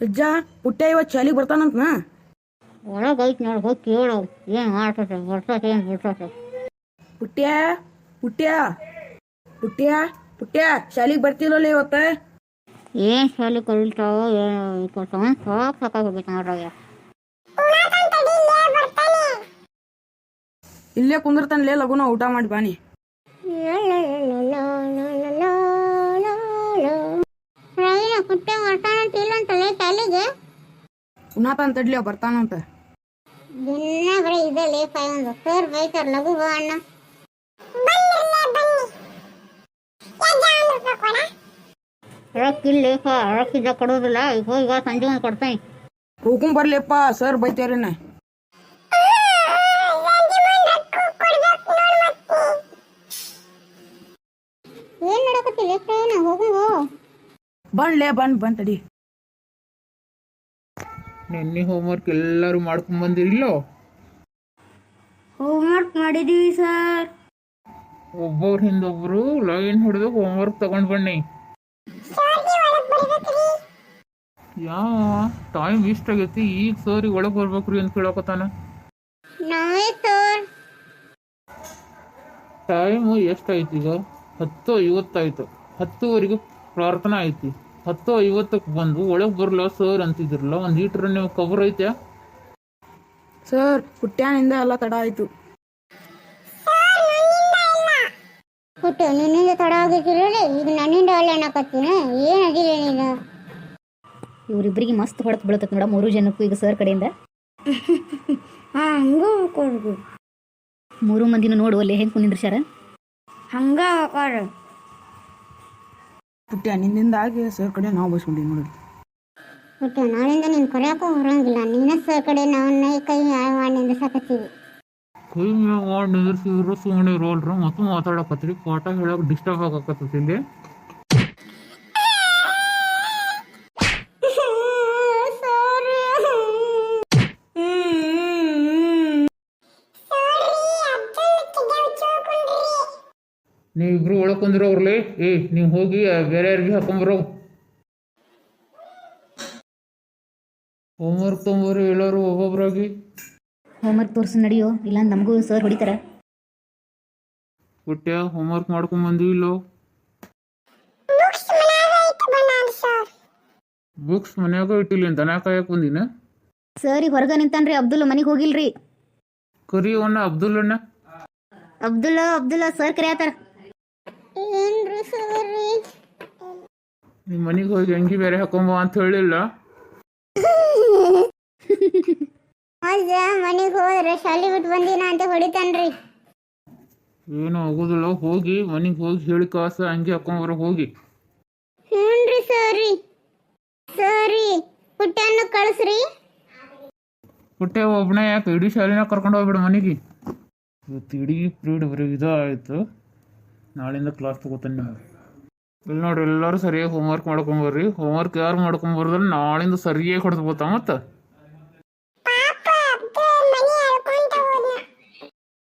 ಅಜ್ಜ ಪುಟ್ಟ ಇವತ್ತು ಶಾಲಿಗೆ ಬರ್ತಾನಂತನ ಒಳಗೈತೆ ನೋಡಿ ಹೋಗಿ ಕೇಳು ಏನು ಮಾಡ್ತೈತೆ ಬಿಡ್ತೈತೆ ಏನು ಬಿಡ್ತೈತೆ ಪುಟ್ಯ ಪುಟ್ಯ ಪುಟ್ಯ ಪುಟ್ಯ ಶಾಲಿಗೆ ಬರ್ತಿರಲ್ಲ ಇವತ್ತ ಏನು ಶಾಲೆ ಕಲಿತಾವೋ ಏನು ಕೊಡ್ತಾವ ಸಾಕು ಸಾಕಾಗಿ ಹೋಗೈತೆ ಮಾರಯ್ಯ ಇಲ್ಲೇ ಕುಂದಿರ್ತಾನಲೇ ಲಗುನ ಊಟ ಮಾಡಿ ಬಾನಿ ಇಲ್ಲಂತಲ್ಲ ಶಾಲೆಗೆ ಉಣ್ಣಾತಾನ ತಡ್ಲಿ ಅವ ಬರ್ತಾನಂತ ದಿನ ಬರೀ ಇದೆ ಲೇಪ ಒಂದು ಸರ್ ಬೈತಾರ ಲಘು ಬಾ ಅಣ್ಣ ರೊಕ್ಕಿಲ್ಲಪ್ಪ ರೊಕ್ಕಿದ್ದ ಕೊಡೋದಿಲ್ಲ ಈಗ ಹೋಗಿ ಬಾ ಸಂಜೆ ಒಂದು ಕೊಡ್ತೀನಿ ಹೋಗುಂ ಬರ್ಲಿಪ್ಪ ಸರ್ ಬೈತಾರೇನ ಏನ್ ನಡಕತ್ತಿಲ್ಲ ಪ್ರವೀಣ ಹೋಗು ಬಂಡ್ಲೇ ಬಂದ್ ಬಂದ್ ತಡಿ ನೆನ್ನೆ ಹೋಮ್ವರ್ಕ್ ಎಲ್ಲರೂ ಮಾಡ್ಕೊಂಡ್ ಬಂದಿರಿಲ್ಲೋ ಹೋಮ್ವರ್ಕ್ ಮಾಡಿದೀವಿ ಸರ್ ಒಬ್ಬವ್ರ ಹಿಂದೊಬ್ರು ಲೈನ್ ಹೋಮ್ ಹೋಮ್ವರ್ಕ್ ತಗೊಂಡ್ ಬನ್ನಿ. ಯಾ ಟೈಮ್ ವೇಸ್ಟ್ ಆಗೈತಿ ಈಗ ಸರಿ ಒಳಗ್ ಬರ್ಬೇಕ್ರಿ ಅಂತ ಕೇಳಕತ್ತಾನ. ಟೈಮ್ ಎಷ್ಟಾಯ್ತು ಈಗ? ಹತ್ತು ಐವತ್ತಾಯ್ತು. ಹತ್ತುವರೆಗೆ ಪ್ರಾರ್ಥನಾ ಐತಿ. ಹತ್ತು ಐವತ್ತಕ್ಕೆ ಬಂದು ಒಳಗೆ ಬರಲ್ಲ ಸರ್ ಅಂತಿದ್ರಲ್ಲ ಒಂದು ಲೀಟ್ರ್ ನೀವು ಕವರ್ ಐತೆ? ಸರ್ ಪುಟ್ಯಾನಿಂದ ಎಲ್ಲ ತಡ ಆಯ್ತು. ಹುಟ್ಟು ನಿನ್ನಿಂದ ತಡ ಆಗಿದ್ದಿರಲ್ಲ ಈಗ ನನ್ನಿಂದ ಅಲ್ಲ ಅನ್ನಕತ್ತೀನಿ ಏನು ಅದಿಲ್ಲ ನೀನು? ಇವರಿಬ್ಬರಿಗೆ ಮಸ್ತ್ ಹೊಡೆದು ಬೀಳತ್ತೆ ನೋಡ ಮೂರು ಜನಕ್ಕೂ ಈಗ ಸರ್ ಕಡೆಯಿಂದ. ಹಾ ಹಂಗ ಹಾಕೋದು ಮೂರು ಮಂದಿನೂ ನೋಡು ಅಲ್ಲಿ ಹೆಂಗೆ ನಿಂದ್ರಿ ಸರ್ ಹಂಗ ಹಾಕೋರ ಪುಟ್ಯ ನಿನ್ನಿಂದಾಗಿ ಸರ್ ಕಡೆ ನಾವು ಬಸ್ಕೊಂಡಿ ನೋಡಿ. ಪುಟ್ಟ ನಾಳಿಂದ ನೀನ್ ಕರೆಯಕ್ಕೂ ಬರಂಗಿಲ್ಲ. ನಿನ್ನ ಸರ್ ಕಡೆ ನಾವು ಕೈ ಮಾಡಿ ಸಾಕತ್ತೀವಿ ಕೈ ಮ್ಯಾಗ ಮಾಡಿ ನಿಂದಿರ್ಸಿದ್ರು ಸುಮ್ಮನೆ ಇರೋಲ್ರು ಮತ್ತು ಮಾತಾಡಕತ್ತೀರಿ. ಪಾಠ ಹೇಳಕ್ ಡಿಸ್ಟರ್ಬ್ ಆಗಕತ್ತೈತಿ ಇಲ್ಲಿ. ನೀವಿಬ್ರು ಒಳಗೆ ಕುಂದಿರೋರ್ಲಿ ಏ ನೀವು ಹೋಗಿ ಬೇರೆ ಯಾರಿಗೆ ಹಾಕೊಂಬರೋ. ಹೋಮ್ವರ್ಕ್ ತೊಂಬರು ಎಲ್ಲರೂ ಒಬ್ಬೊಬ್ರಾಗಿ. ಹೋಮ್ವರ್ಕ್ ತೋರಿಸು ನಡೆಯೋ ಇಲ್ಲ ನಮಗೂ ಸರ್ ಹೊಡಿತಾರ. ಹೊಟ್ಟೆ ಹೋಮ್ವರ್ಕ್ ಮಾಡ್ಕೊಂಡ್ ಇಲ್ಲೋ? ಬುಕ್ಸ್ ಮನ್ಯಾಗ ಇಟ್ಟಿಲ್ಲ ದನ ಕಾಯಕ್ ಬಂದಿನ? ಸರ್ ಈಗ ಹೊರಗೆ ನಿಂತಾನ್ರಿ ಅಬ್ದುಲ್ ಮನೆಗೆ ಹೋಗಿಲ್ರಿ. ಕರಿ ಅವನ್ನ ಅಬ್ದುಲ್ ಅಣ್ಣ. ಅಬ್ದುಲ್ಲಾ ಅಬ್ದುಲ್ಲಾ ಸರ್ ಕರೆಯತ್ತಾರ ಏನ್ರಿ ಸರಿ? ನಿಮ್ಮ ಮನೆಗೆ ಹೋಗಿ ಅಂಗಿ ಬೇರೆ ಹಾಕೊಂಬ ಅಂತ ಹೇಳಿಲ್ಲ? ಅಜ್ಜ ಮನೆಗೆ ಹೋದ್ರೆ ಶಾಲಿ ಬಿಟ್ಟು ಬಂದಿನ ಅಂತ ಹೊಡಿತಾನ್ರಿ. ಏನು ಆಗೋದಿಲ್ಲ ಹೋಗಿ ಮನೆಗೆ ಹೋಗಿ ಹೇಳಿ ಕಾಸ ಅಂಗಿ ಹಾಕೊಂಬರ ಹೋಗಿ. ಹ್ಞೂನ್ರಿ ಸರಿ. ಸರಿ ಪುಟ್ಟನ್ನು ಕಳಿಸ್ರಿ. ಪುಟ್ಟೆ ಒಬ್ಬನೇ ಯಾಕೆ ಇಡೀ ಶಾಲೆನ ಕರ್ಕೊಂಡು ಹೋಗ್ಬಿಡು ಮನೆಗೆ. ಇವತ್ತು ಇಡೀ ಪೀರಿಯಡ್ ಬರೀ ಇದಾಯ್ತು. ನಾಳಿಂದ ಕ್ಲಾಸ್ ತಗೋತಾನೆ ನಿಮ್ಗೆ. ಇಲ್ಲಿ ನೋಡ್ರಿ ಎಲ್ಲರೂ ಸರಿಯಾಗಿ ಹೋಮ್ವರ್ಕ್ ಮಾಡ್ಕೊಂಬರ್ರಿ ಹೋಮ್ವರ್ಕ್ ಯಾರು ಮಾಡ್ಕೊಂಬರ್ದ್ರೆ ನಾಳಿಂದ ಸರಿಯಾಗಿ ಹೊಡೆದು ಮತ್ತೆ?